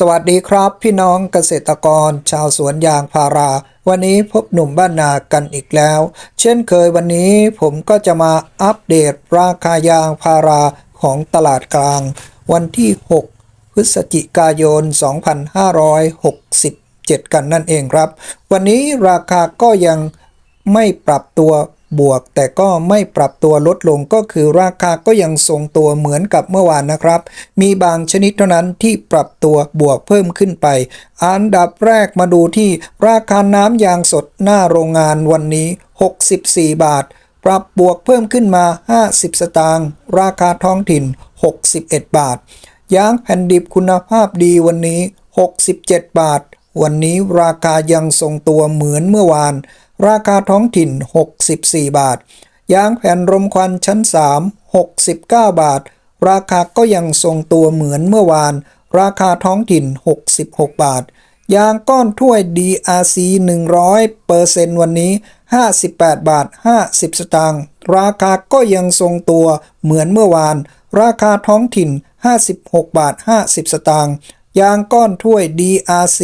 สวัสดีครับพี่น้องเกษตรกรชาวสวนยางพารา วันนี้พบหนุ่มบ้านนากันอีกแล้ว เช่นเคยวันนี้ผมก็จะมาอัปเดตราคายางพาราของตลาดกลาง วันที่ 6 พฤศจิกายน 2567 กันนั่นเองครับ วันนี้ราคาก็ยังไม่ปรับตัว บวก แต่ก็ไม่ปรับตัวลดลงก็คือราคาก็ยังทรงตัวเหมือนกับเมื่อวานนะครับ มีบางชนิดเท่านั้นที่ปรับตัวบวกเพิ่มขึ้นไป อันดับแรกมาดูที่ราคาน้ำยางสดหน้าโรงงานวันนี้ 64 บาท ปรับบวกเพิ่มขึ้นมา 50 สตางค์ราคาท้องถิ่น 61 บาท ยางแผ่นดิบคุณภาพดีวันนี้ 67 บาท วันนี้ราคายังทรงตัวเหมือนเมื่อวาน ราคาท้องถิ่น 64 บาท ยางแผ่นรมควันชั้น 3 69 บาท ราคาก็ยังทรงตัวเหมือนเมื่อวาน ราคาท้องถิ่น 66 บาท ยางก้อนถ้วย DRC 100เปอร์เซนต์วันนี้ 58 บาท 50 สตางค์ ราคาก็ยังทรงตัวเหมือนเมื่อวาน ราคาท้องถิ่น 56 บาท 50 สตางค์ ยางก้อนถ้วย DRC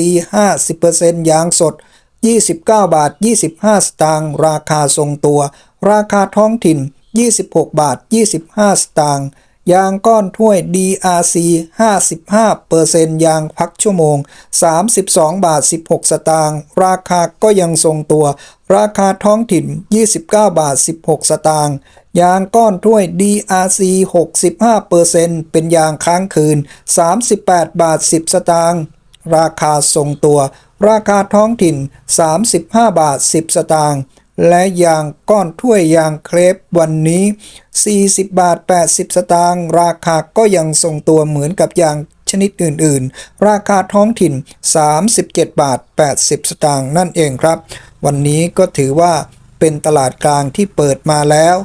50%ยางสด 29 บาท 25 สตางค์ราคาทรงตัว ราคาท้องถิ่น 26 บาท 25 สตางค์ยางก้อนถ้วย DRC 55เปอร์เซ็นต์ยางพักชั่วโมง 32 บาท 16 สตางค์ราคาก็ยังทรงตัว ราคาท้องถิ่น 29 บาท 16 สตางค์ยางก้อนถ้วย DRC 65เปอร์เซ็นต์เป็นยางค้างคืน 38 บาท 10 สตางค์ ราคาทรงตัว ราคาท้องถิ่น 35 บาท 10 สตางค์และยางก้อนถ้วยยางเครปวันนี้ 40 บาท 80 สตางค์ราคาก็ยังทรงตัวเหมือนกับยางชนิดอื่น ๆ ราคาท้องถิ่น 37 บาท 80 สตางค์นั่นเองครับ วันนี้ก็ถือว่าเป็นตลาดกลางที่เปิดมาแล้ว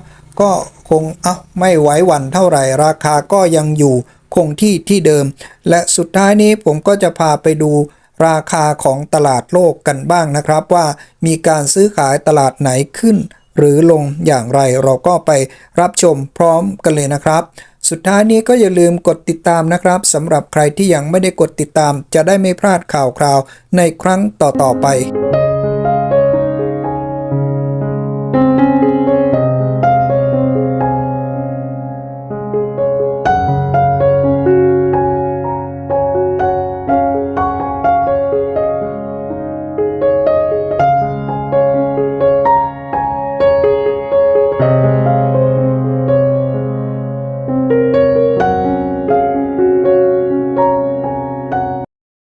ก็คงอะไม่ไหวหวันเท่าไหร่ราคาก็ยังอยู่ คงที่ที่เดิม และสุดท้ายนี้ผมก็จะพาไปดูราคาของตลาดโลกกันบ้างนะครับ ว่ามีการซื้อขายตลาดไหนขึ้น หรือลงอย่างไรเราก็ไปรับชมพร้อมกันเลยนะครับ สุดท้ายนี้ก็อย่าลืมกดติดตามนะครับสำหรับใครที่ยังไม่ได้กดติดตาม จะได้ไม่พลาดข่าวคราวในครั้งต่อๆไป